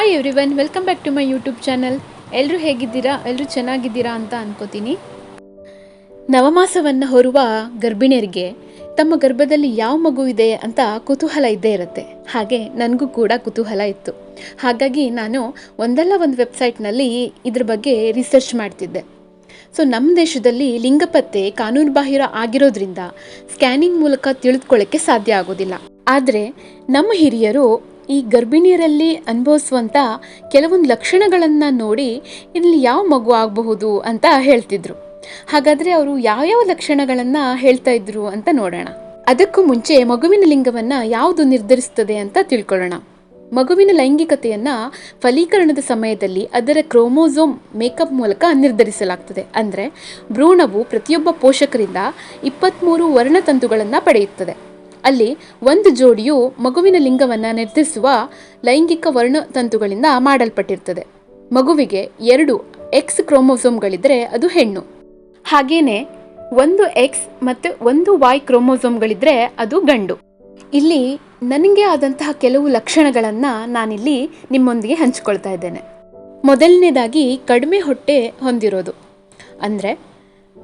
Hi everyone welcome back to my YouTube channel ಎಲ್ಲರೂ ಹೇಗಿದ್ದೀರಾ? ಎಲ್ಲರೂ ಚೆನ್ನಾಗಿದ್ದೀರಾ ಅಂತ ಅನ್ಕೋತೀನಿ. ನವಮಾಸವನ್ನು ಹೊರುವ ಗರ್ಭಿಣಿಯರಿಗೆ ತಮ್ಮ ಗರ್ಭದಲ್ಲಿ ಯಾವ ಮಗು ಇದೆ ಅಂತ ಕುತೂಹಲ ಇದ್ದೇ ಇರುತ್ತೆ. ಹಾಗೆ ನನಗೂ ಕೂಡ ಕುತೂಹಲ ಇತ್ತು. ಹಾಗಾಗಿ ನಾನು ಒಂದಲ್ಲ ಒಂದು ವೆಬ್ಸೈಟ್ನಲ್ಲಿ ಇದ್ರ ಬಗ್ಗೆ ರಿಸರ್ಚ್ ಮಾಡ್ತಿದ್ದೆ. ಸೊ ನಮ್ಮ ದೇಶದಲ್ಲಿ ಲಿಂಗಪತ್ತೆ ಕಾನೂನುಬಾಹಿರ ಆಗಿರೋದ್ರಿಂದ ಸ್ಕ್ಯಾನಿಂಗ್ ಮೂಲಕ ತಿಳಿದುಕೊಳ್ಳೋಕ್ಕೆ ಸಾಧ್ಯ ಆಗೋದಿಲ್ಲ. ಆದರೆ ನಮ್ಮ ಹಿರಿಯರು ಈ ಗರ್ಭಿಣಿಯರಲ್ಲಿ ಅನುಭವಿಸುವಂಥ ಕೆಲವೊಂದು ಲಕ್ಷಣಗಳನ್ನು ನೋಡಿ ಇಲ್ಲಿ ಯಾವ ಮಗು ಆಗಬಹುದು ಅಂತ ಹೇಳ್ತಿದ್ರು. ಹಾಗಾದರೆ ಅವರು ಯಾವ್ಯಾವ ಲಕ್ಷಣಗಳನ್ನು ಹೇಳ್ತಾ ಇದ್ರು ಅಂತ ನೋಡೋಣ. ಅದಕ್ಕೂ ಮುಂಚೆ ಮಗುವಿನ ಲಿಂಗವನ್ನು ಯಾವುದು ನಿರ್ಧರಿಸುತ್ತದೆ ಅಂತ ತಿಳ್ಕೊಳ್ಳೋಣ. ಮಗುವಿನ ಲೈಂಗಿಕತೆಯನ್ನು ಫಲೀಕರಣದ ಸಮಯದಲ್ಲಿ ಅದರ ಕ್ರೋಮೋಸೋಮ್ ಮೇಕಪ್ ಮೂಲಕ ನಿರ್ಧರಿಸಲಾಗ್ತದೆ. ಅಂದರೆ ಭ್ರೂಣವು ಪ್ರತಿಯೊಬ್ಬ ಪೋಷಕರಿಂದ ಇಪ್ಪತ್ತ್ಮೂರು ವರ್ಣತಂತುಗಳನ್ನು ಪಡೆಯುತ್ತದೆ. ಅಲ್ಲಿ ಒಂದು ಜೋಡಿಯು ಮಗುವಿನ ಲಿಂಗವನ್ನು ನಿರ್ಧರಿಸುವ ಲೈಂಗಿಕ ವರ್ಣತಂತುಗಳಿಂದ ಮಾಡಲ್ಪಟ್ಟಿರ್ತದೆ. ಮಗುವಿಗೆ ಎರಡು ಎಕ್ಸ್ ಕ್ರೋಮೋಸೋಮ್ಗಳಿದ್ದರೆ ಅದು ಹೆಣ್ಣು. ಹಾಗೇನೆ ಒಂದು ಎಕ್ಸ್ ಮತ್ತು ಒಂದು ವಾಯ್ ಕ್ರೋಮೋಸೋಮ್ಗಳಿದ್ದರೆ ಅದು ಗಂಡು. ಇಲ್ಲಿ ನನಗೆ ಆದಂತಹ ಕೆಲವು ಲಕ್ಷಣಗಳನ್ನು ನಾನಿಲ್ಲಿ ನಿಮ್ಮೊಂದಿಗೆ ಹಂಚಿಕೊಳ್ತಾ ಇದ್ದೇನೆ. ಮೊದಲನೇದಾಗಿ ಕಡಿಮೆ ಹೊಟ್ಟೆ ಹೊಂದಿರೋದು. ಅಂದರೆ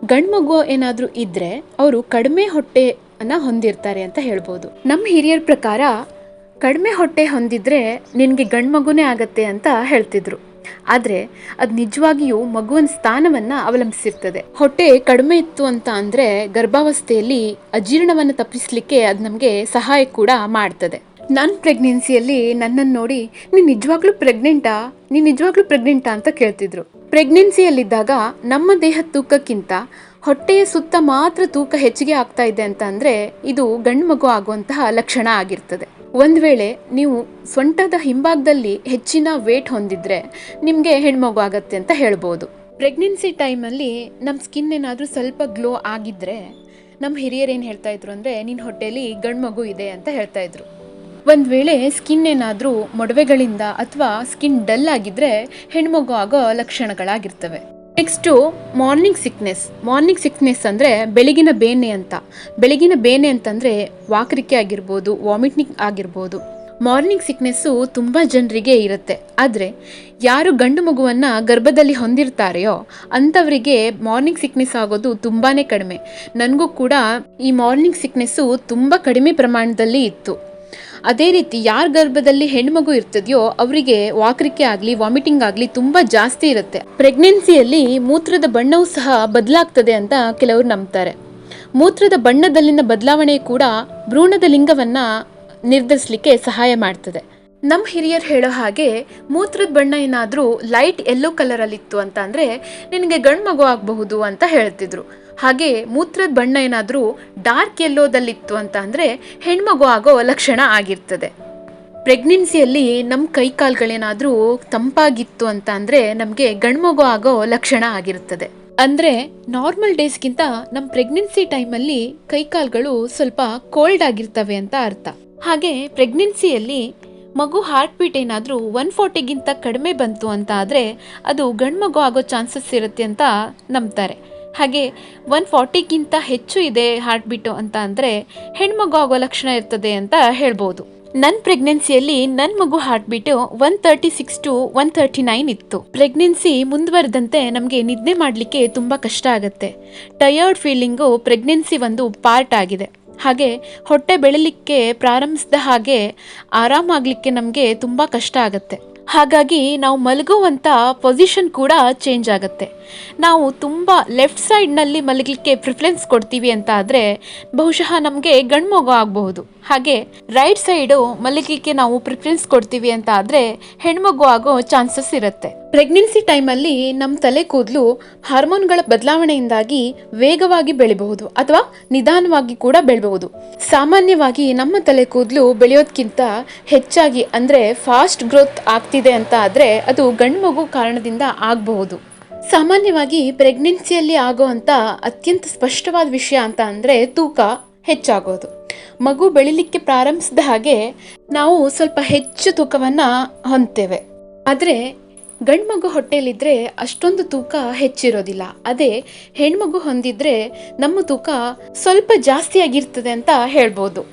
ಗಂಡು ಮಗು ಏನಾದರೂ ಇದ್ದರೆ ಅವರು ಕಡಿಮೆ ಹೊಟ್ಟೆಯನ್ನು ಹೊಂದಿರ್ತಾರೆ ಅಂತ ಹೇಳ್ಬೋದು. ನಮ್ಮ ಹಿರಿಯರ ಪ್ರಕಾರ ಕಡಿಮೆ ಹೊಟ್ಟೆ ಹೊಂದಿದ್ರೆ ನಿನಗೆ ಗಂಡು ಮಗುನೇ ಆಗತ್ತೆ ಅಂತ ಹೇಳ್ತಿದ್ರು. ಆದರೆ ಅದು ನಿಜವಾಗಿಯೂ ಮಗುವಿನ ಸ್ಥಾನವನ್ನು ಅವಲಂಬಿಸಿರ್ತದೆ. ಹೊಟ್ಟೆ ಕಡಿಮೆ ಇತ್ತು ಅಂತ ಅಂದರೆ ಗರ್ಭಾವಸ್ಥೆಯಲ್ಲಿ ಅಜೀರ್ಣವನ್ನು ತಪ್ಪಿಸಲಿಕ್ಕೆ ಅದು ನಮಗೆ ಸಹಾಯ ಕೂಡ ಮಾಡ್ತದೆ. ನನ್ನ ಪ್ರೆಗ್ನೆನ್ಸಿಯಲ್ಲಿ ನನ್ನನ್ನು ನೋಡಿ ನೀನು ನಿಜವಾಗ್ಲೂ ಪ್ರೆಗ್ನೆಂಟಾ? ನೀನು ನಿಜವಾಗ್ಲೂ ಪ್ರೆಗ್ನೆಂಟಾ ಅಂತ ಕೇಳ್ತಿದ್ರು. ಪ್ರೆಗ್ನೆನ್ಸಿಯಲ್ಲಿದ್ದಾಗ ನಮ್ಮ ದೇಹ ತೂಕಕ್ಕಿಂತ ಹೊಟ್ಟೆಯ ಸುತ್ತ ಮಾತ್ರ ತೂಕ ಹೆಚ್ಚಿಗೆ ಆಗ್ತಾ ಇದೆ ಅಂತ ಅಂದರೆ ಇದು ಗಂಡು ಮಗು ಆಗುವಂತಹ ಲಕ್ಷಣ ಆಗಿರ್ತದೆ. ಒಂದು ವೇಳೆ ನೀವು ಸೊಂಟದ ಹಿಂಭಾಗದಲ್ಲಿ ಹೆಚ್ಚಿನ ವೇಟ್ ಹೊಂದಿದ್ರೆ ನಿಮಗೆ ಹೆಣ್ಮಗು ಆಗತ್ತೆ ಅಂತ ಹೇಳ್ಬೋದು. ಪ್ರೆಗ್ನೆನ್ಸಿ ಟೈಮಲ್ಲಿ ನಮ್ಮ ಸ್ಕಿನ್ ಏನಾದರೂ ಸ್ವಲ್ಪ ಗ್ಲೋ ಆಗಿದ್ರೆ ನಮ್ಮ ಹಿರಿಯರು ಏನು ಹೇಳ್ತಾ ಇದ್ರು ಅಂದರೆ ನಿನ್ನ ಹೊಟ್ಟೆಯಲ್ಲಿ ಗಂಡು ಮಗು ಇದೆ ಅಂತ ಹೇಳ್ತಾ ಇದ್ರು. ಒಂದು ವೇಳೆ ಸ್ಕಿನ್ ಏನಾದರೂ ಮೊಡವೆಗಳಿಂದ ಅಥವಾ ಸ್ಕಿನ್ ಡಲ್ ಆಗಿದ್ರೆ ಹೆಣ್ಮಗು ಆಗೋ ಲಕ್ಷಣಗಳಾಗಿರ್ತವೆ. Next morning sickness morning sickness ಅಂದರೆ ಬೆಳಗಿನ ಬೇನೆ ಅಂತ. ಬೆಳಗಿನ ಬೇನೆ ಅಂತಂದರೆ ವಾಕರಿಕೆ ಆಗಿರ್ಬೋದು ವಾಮಿಟಿಂಗ್ ಆಗಿರ್ಬೋದು. ಮಾರ್ನಿಂಗ್ ಸಿಕ್ನೆಸ್ಸು ತುಂಬ ಜನರಿಗೆ ಇರುತ್ತೆ. ಆದರೆ ಯಾರು ಗಂಡು ಮಗುವನ್ನು ಗರ್ಭದಲ್ಲಿ ಹೊಂದಿರ್ತಾರೆಯೋ ಅಂಥವರಿಗೆ ಮಾರ್ನಿಂಗ್ ಸಿಕ್ನೆಸ್ ಆಗೋದು ತುಂಬಾ ಕಡಿಮೆ. ನನಗೂ ಕೂಡ ಈ ಮಾರ್ನಿಂಗ್ ಸಿಕ್ನೆಸ್ಸು ತುಂಬ ಕಡಿಮೆ ಪ್ರಮಾಣದಲ್ಲಿ ಇತ್ತು. ಅದೇ ರೀತಿ ಯಾರ ಗರ್ಭದಲ್ಲಿ ಹೆಣ್ಮಗು ಇರ್ತದೆಯೋ ಅವರಿಗೆ ವಾಕರಿಕೆ ಆಗಲಿ ವಾಮಿಟಿಂಗ್ ಆಗಲಿ ತುಂಬ ಜಾಸ್ತಿ ಇರುತ್ತೆ. ಪ್ರೆಗ್ನೆನ್ಸಿಯಲ್ಲಿ ಮೂತ್ರದ ಬಣ್ಣವೂ ಸಹ ಬದಲಾಗ್ತದೆ ಅಂತ ಕೆಲವರು ನಂಬ್ತಾರೆ. ಮೂತ್ರದ ಬಣ್ಣದಲ್ಲಿನ ಬದಲಾವಣೆ ಕೂಡ ಭ್ರೂಣದ ಲಿಂಗವನ್ನು ನಿರ್ಧರಿಸಲಿಕ್ಕೆ ಸಹಾಯ ಮಾಡ್ತದೆ. ನಮ್ಮ ಹಿರಿಯರು ಹೇಳೋ ಹಾಗೆ ಮೂತ್ರದ ಬಣ್ಣ ಏನಾದರೂ ಲೈಟ್ ಯೆಲ್ಲೋ ಕಲರಲ್ಲಿತ್ತು ಅಂತ ಅಂದರೆ ನಿನಗೆ ಗಂಡು ಮಗು ಆಗಬಹುದು ಅಂತ ಹೇಳ್ತಿದ್ರು. ಹಾಗೆ ಮೂತ್ರದ ಬಣ್ಣ ಏನಾದರೂ ಡಾರ್ಕ್ ಎಲ್ಲೋದಲ್ಲಿತ್ತು ಅಂತ ಅಂದರೆ ಹೆಣ್ಮಗು ಆಗೋ ಲಕ್ಷಣ ಆಗಿರ್ತದೆ. ಪ್ರೆಗ್ನೆನ್ಸಿಯಲ್ಲಿ ನಮ್ಮ ಕೈಕಾಲುಗಳೇನಾದರೂ ತಂಪಾಗಿತ್ತು ಅಂತ ಅಂದರೆ ನಮಗೆ ಗಂಡ್ಮಗು ಆಗೋ ಲಕ್ಷಣ ಆಗಿರ್ತದೆ. ಅಂದರೆ ನಾರ್ಮಲ್ ಡೇಸ್ಗಿಂತ ನಮ್ಮ ಪ್ರೆಗ್ನೆನ್ಸಿ ಟೈಮಲ್ಲಿ ಕೈಕಾಲುಗಳು ಸ್ವಲ್ಪ ಕೋಲ್ಡ್ ಆಗಿರ್ತವೆ ಅಂತ ಅರ್ಥ. ಹಾಗೆ ಪ್ರೆಗ್ನೆನ್ಸಿಯಲ್ಲಿ ಮಗು ಹಾರ್ಟ್ ಬೀಟ್ ಏನಾದರೂ ಒನ್ ಫೋರ್ಟಿಗಿಂತ ಕಡಿಮೆ ಬಂತು ಅಂತ ಆದರೆ ಅದು ಗಂಡು ಮಗು ಆಗೋ ಚಾನ್ಸಸ್ ಇರುತ್ತೆ ಅಂತ ನಂಬ್ತಾರೆ. ಹಾಗೆ ಒನ್ ಫಾರ್ಟಿಗಿಂತ ಹೆಚ್ಚು ಇದೆ ಹಾರ್ಟ್ ಬೀಟು ಅಂತ ಅಂದರೆ ಹೆಣ್ಮಗು ಆಗೋ ಲಕ್ಷಣ ಇರ್ತದೆ ಅಂತ ಹೇಳ್ಬೋದು. ನನ್ನ ಪ್ರೆಗ್ನೆನ್ಸಿಯಲ್ಲಿ ನನ್ನ ಮಗು heart beat one thirty six to one thirty nine ಇತ್ತು. ಪ್ರೆಗ್ನೆನ್ಸಿ ಮುಂದುವರೆದಂತೆ ನಮಗೆ ನಿದ್ದೆ ಮಾಡಲಿಕ್ಕೆ ತುಂಬ ಕಷ್ಟ ಆಗುತ್ತೆ. ಟಯರ್ಡ್ ಫೀಲಿಂಗು ಪ್ರೆಗ್ನೆನ್ಸಿ ಒಂದು ಪಾರ್ಟ್ ಆಗಿದೆ. ಹಾಗೆ ಹೊಟ್ಟೆ ಬೆಳಲಿಕ್ಕೆ ಪ್ರಾರಂಭಿಸಿದ ಹಾಗೆ ಆರಾಮಾಗಲಿಕ್ಕೆ ನಮಗೆ ತುಂಬ ಕಷ್ಟ ಆಗುತ್ತೆ. ಹಾಗಾಗಿ ನಾವು ಮಲಗುವಂಥ ಪೊಸಿಷನ್ ಕೂಡ ಚೇಂಜ್ ಆಗುತ್ತೆ. ನಾವು ತುಂಬ ಲೆಫ್ಟ್ ಸೈಡ್ನಲ್ಲಿ ಮಲಗಲಿಕ್ಕೆ ಪ್ರಿಫರೆನ್ಸ್ ಕೊಡ್ತೀವಿ ಅಂತ ಆದರೆ ಬಹುಶಃ ನಮಗೆ ಗಂಡು ಮಗು ಆಗಬಹುದು. ಹಾಗೆ ರೈಟ್ ಸೈಡು ಮಲಗಲಿಕ್ಕೆ ನಾವು ಪ್ರಿಫರೆನ್ಸ್ ಕೊಡ್ತೀವಿ ಅಂತ ಆದರೆ ಹೆಣ್ಮಗು ಆಗೋ ಚಾನ್ಸಸ್ ಇರುತ್ತೆ. ಪ್ರೆಗ್ನೆನ್ಸಿ ಟೈಮಲ್ಲಿ ನಮ್ಮ ತಲೆ ಕೂದಲು ಹಾರ್ಮೋನ್ಗಳ ಬದಲಾವಣೆಯಿಂದಾಗಿ ವೇಗವಾಗಿ ಬೆಳಿಬಹುದು ಅಥವಾ ನಿಧಾನವಾಗಿ ಕೂಡ ಬೆಳಬಹುದು. ಸಾಮಾನ್ಯವಾಗಿ ನಮ್ಮ ತಲೆ ಕೂದಲು ಬೆಳೆಯೋದಕ್ಕಿಂತ ಹೆಚ್ಚಾಗಿ ಅಂದರೆ ಫಾಸ್ಟ್ ಗ್ರೋತ್ ಆಗ್ತಿದೆ ಅಂತ ಆದರೆ ಅದು ಗಂಡು ಮಗು ಕಾರಣದಿಂದ ಆಗಬಹುದು. ಸಾಮಾನ್ಯವಾಗಿ ಪ್ರೆಗ್ನೆನ್ಸಿಯಲ್ಲಿ ಆಗೋವಂಥ ಅತ್ಯಂತ ಸ್ಪಷ್ಟವಾದ ವಿಷಯ ಅಂತ ಅಂದರೆ ತೂಕ ಹೆಚ್ಚಾಗೋದು. ಮಗು ಬೆಳಿಲಿಕ್ಕೆ ಪ್ರಾರಂಭಿಸಿದ ಹಾಗೆ ನಾವು ಸ್ವಲ್ಪ ಹೆಚ್ಚು ತೂಕವನ್ನು ಹೊಂದ್ತೇವೆ. ಆದರೆ ಗಂಡು ಮಗು ಹೊಟ್ಟೆಯಲ್ಲಿದ್ದರೆ ಅಷ್ಟೊಂದು ತೂಕ ಹೆಚ್ಚಿರೋದಿಲ್ಲ. ಅದೇ ಹೆಣ್ಮಗು ಹೊಂದಿದ್ರೆ ನಮ್ಮ ತೂಕ ಸ್ವಲ್ಪ ಜಾಸ್ತಿ ಆಗಿರ್ತದೆ ಅಂತ ಹೇಳ್ಬೋದು.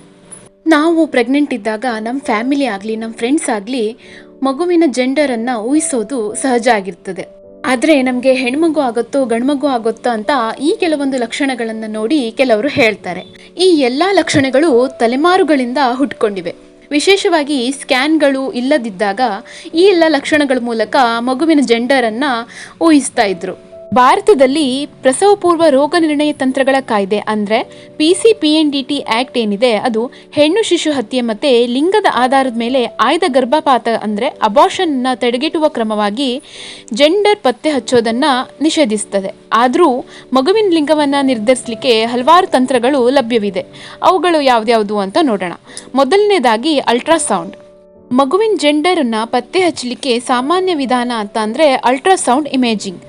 ನಾವು ಪ್ರೆಗ್ನೆಂಟ್ ಇದ್ದಾಗ ನಮ್ಮ ಫ್ಯಾಮಿಲಿ ಆಗಲಿ ನಮ್ಮ ಫ್ರೆಂಡ್ಸ್ ಆಗಲಿ ಮಗುವಿನ ಜೆಂಡರನ್ನು ಊಹಿಸೋದು ಸಹಜ ಆಗಿರ್ತದೆ. ಆದರೆ ನಮಗೆ ಹೆಣ್ಮಗು ಆಗುತ್ತೋ, ಗಂಡ್ಮಗು ಆಗುತ್ತೋ ಅಂತ ಈ ಕೆಲವೊಂದು ಲಕ್ಷಣಗಳನ್ನು ನೋಡಿ ಕೆಲವರು ಹೇಳ್ತಾರೆ. ಈ ಎಲ್ಲ ಲಕ್ಷಣಗಳು ತಲೆಮಾರುಗಳಿಂದ ಹುಟ್ಕೊಂಡಿವೆ. ವಿಶೇಷವಾಗಿ ಸ್ಕ್ಯಾನ್ಗಳು ಇಲ್ಲದಿದ್ದಾಗ ಈ ಎಲ್ಲ ಲಕ್ಷಣಗಳ ಮೂಲಕ ಮಗುವಿನ ಜೆಂಡರನ್ನು ಊಹಿಸ್ತಾ ಇದ್ರು. ಭಾರತದಲ್ಲಿ ಪ್ರಸವ ಪೂರ್ವ ರೋಗ ನಿರ್ಣಯ ತಂತ್ರಗಳ ಕಾಯ್ದೆ ಅಂದರೆ P C P N D T act ಏನಿದೆ, ಅದು ಹೆಣ್ಣು ಶಿಶು ಹತ್ಯೆ ಮತ್ತು ಲಿಂಗದ ಆಧಾರದ ಮೇಲೆ ಆಯ್ದ ಗರ್ಭಪಾತ ಅಂದರೆ ಅಬಾಷನ್ನ ತಡೆಗಟ್ಟುವ ಕ್ರಮವಾಗಿ ಜೆಂಡರ್ ಪತ್ತೆ ಹಚ್ಚೋದನ್ನು ನಿಷೇಧಿಸ್ತದೆ. ಆದರೂ ಮಗುವಿನ ಲಿಂಗವನ್ನು ನಿರ್ಧರಿಸಲಿಕ್ಕೆ ಹಲವಾರು ತಂತ್ರಗಳು ಲಭ್ಯವಿದೆ. ಅವುಗಳು ಯಾವ್ದಾವುದು ಅಂತ ನೋಡೋಣ. ಮೊದಲನೇದಾಗಿ ಅಲ್ಟ್ರಾಸೌಂಡ್ ಮಗುವಿನ ಜೆಂಡರನ್ನು ಪತ್ತೆ ಹಚ್ಚಲಿಕ್ಕೆ ಸಾಮಾನ್ಯ ವಿಧಾನ ಅಂತ ಅಂದರೆ ಅಲ್ಟ್ರಾಸೌಂಡ್ ಇಮೇಜಿಂಗ್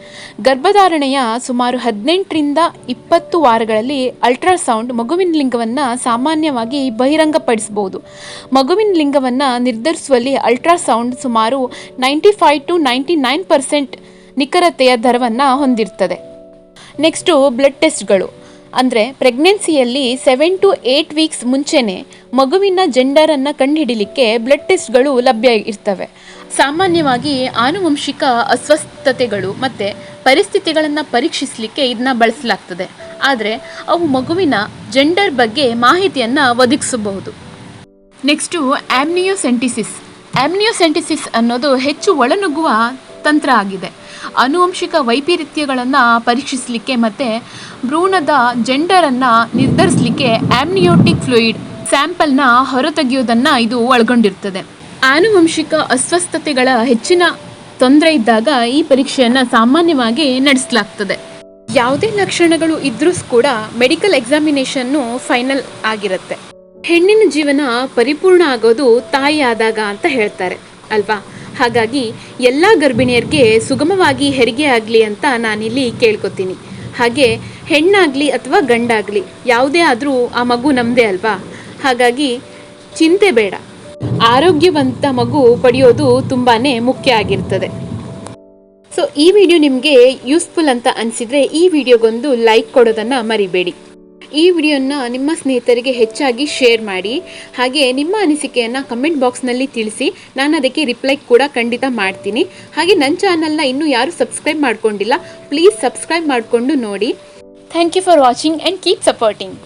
ಗರ್ಭಧಾರಣೆಯ ಸುಮಾರು ಹದಿನೆಂಟರಿಂದ ಇಪ್ಪತ್ತು ವಾರಗಳಲ್ಲಿ ಅಲ್ಟ್ರಾಸೌಂಡ್ ಮಗುವಿನ ಲಿಂಗವನ್ನು ಸಾಮಾನ್ಯವಾಗಿ ಬಹಿರಂಗಪಡಿಸಬಹುದು. ಮಗುವಿನ ಲಿಂಗವನ್ನು ನಿರ್ಧರಿಸುವಲ್ಲಿ ಅಲ್ಟ್ರಾಸೌಂಡ್ ಸುಮಾರು ninety five to ninety nine percent ನಿಖರತೆಯ ದರವನ್ನು ಹೊಂದಿರ್ತದೆ. ನೆಕ್ಸ್ಟು ಬ್ಲಡ್ ಟೆಸ್ಟ್ಗಳು ಅಂದರೆ ಪ್ರೆಗ್ನೆನ್ಸಿಯಲ್ಲಿ ಸೆವೆನ್ ಟು ಏಟ್ ವೀಕ್ಸ್ ಮುಂಚೆನೇ ಮಗುವಿನ ಜೆಂಡರನ್ನು ಕಂಡುಹಿಡಿಲಿಕ್ಕೆ ಬ್ಲಡ್ ಟೆಸ್ಟ್ಗಳು ಲಭ್ಯ ಇರ್ತವೆ. ಸಾಮಾನ್ಯವಾಗಿ ಆನುವಂಶಿಕ ಅಸ್ವಸ್ಥತೆಗಳು ಮತ್ತು ಪರಿಸ್ಥಿತಿಗಳನ್ನು ಪರೀಕ್ಷಿಸಲಿಕ್ಕೆ ಇದನ್ನ ಬಳಸಲಾಗ್ತದೆ. ಆದರೆ ಅವು ಮಗುವಿನ ಜೆಂಡರ್ ಬಗ್ಗೆ ಮಾಹಿತಿಯನ್ನು ಒದಗಿಸಬಹುದು. ನೆಕ್ಸ್ಟು ಆಮ್ನಿಯೋಸೆಂಟಿಸಿಸ್ ಆಮ್ನಿಯೋಸೆಂಟಿಸಿಸ್ ಅನ್ನೋದು ಹೆಚ್ಚು ಒಳನುಗ್ಗುವ ತಂತ್ರ ಆಗಿದೆ. ಆನುವಂಶಿಕ ವೈಪರೀತ್ಯಗಳನ್ನು ಪರೀಕ್ಷಿಸಲಿಕ್ಕೆ ಮತ್ತು ಭ್ರೂಣದ ಜೆಂಡರನ್ನು ನಿರ್ಧರಿಸಲಿಕ್ಕೆ ಆಮ್ನಿಯೋಟಿಕ್ ಫ್ಲೂಯಿಡ್ ಸ್ಯಾಂಪಲ್ನ ಹೊರತೆಗೆಯೋದನ್ನು ಇದು ಒಳಗೊಂಡಿರ್ತದೆ. ಆನುವಂಶಿಕ ಅಸ್ವಸ್ಥತೆಗಳ ಹೆಚ್ಚಿನ ತೊಂದರೆ ಇದ್ದಾಗ ಈ ಪರೀಕ್ಷೆಯನ್ನು ಸಾಮಾನ್ಯವಾಗಿ ನಡೆಸಲಾಗ್ತದೆ. ಯಾವುದೇ ಲಕ್ಷಣಗಳು ಇದ್ರೂ ಕೂಡ ಮೆಡಿಕಲ್ ಎಕ್ಸಾಮಿನೇಷನ್ನು ಫೈನಲ್ ಆಗಿರುತ್ತೆ. ಹೆಣ್ಣಿನ ಜೀವನ ಪರಿಪೂರ್ಣ ಆಗೋದು ತಾಯಿ ಆದಾಗ ಅಂತ ಹೇಳ್ತಾರೆ, ಅಲ್ವಾ? ಹಾಗಾಗಿ ಎಲ್ಲ ಗರ್ಭಿಣಿಯರಿಗೆ ಸುಗಮವಾಗಿ ಹೆರಿಗೆ ಆಗಲಿ ಅಂತ ನಾನಿಲ್ಲಿ ಕೇಳ್ಕೊತೀನಿ. ಹಾಗೆ ಹೆಣ್ಣಾಗಲಿ ಅಥವಾ ಗಂಡಾಗಲಿ, ಯಾವುದೇ ಆದರೂ ಆ ಮಗು ನಮ್ಮದೇ ಅಲ್ವಾ? ಹಾಗಾಗಿ ಚಿಂತೆ ಬೇಡ. ಆರೋಗ್ಯವಂತ ಮಗು ಪಡೆಯೋದು ತುಂಬಾ ಮುಖ್ಯ ಆಗಿರ್ತದೆ. ಸೊ ಈ ವಿಡಿಯೋ ನಿಮಗೆ ಯೂಸ್ಫುಲ್ ಅಂತ ಅನಿಸಿದರೆ ಈ ವಿಡಿಯೋಗೊಂದು ಲೈಕ್ ಕೊಡೋದನ್ನು ಮರಿಬೇಡಿ. ಈ ವಿಡಿಯೋನ ನಿಮ್ಮ ಸ್ನೇಹಿತರಿಗೆ ಹೆಚ್ಚಾಗಿ ಶೇರ್ ಮಾಡಿ, ಹಾಗೆ ನಿಮ್ಮ ಅನಿಸಿಕೆಯನ್ನು ಕಮೆಂಟ್ ಬಾಕ್ಸ್ನಲ್ಲಿ ತಿಳಿಸಿ, ನಾನು ಅದಕ್ಕೆ ರಿಪ್ಲೈ ಕೂಡ ಖಂಡಿತ ಮಾಡ್ತೀನಿ. ಹಾಗೆ ನನ್ನ ಚಾನಲ್ನ ಇನ್ನೂ ಯಾರು ಸಬ್ಸ್ಕ್ರೈಬ್ ಮಾಡ್ಕೊಂಡಿಲ್ಲ ಪ್ಲೀಸ್ ಸಬ್ಸ್ಕ್ರೈಬ್ ಮಾಡಿಕೊಂಡು ನೋಡಿ. Thank you for watching and keep supporting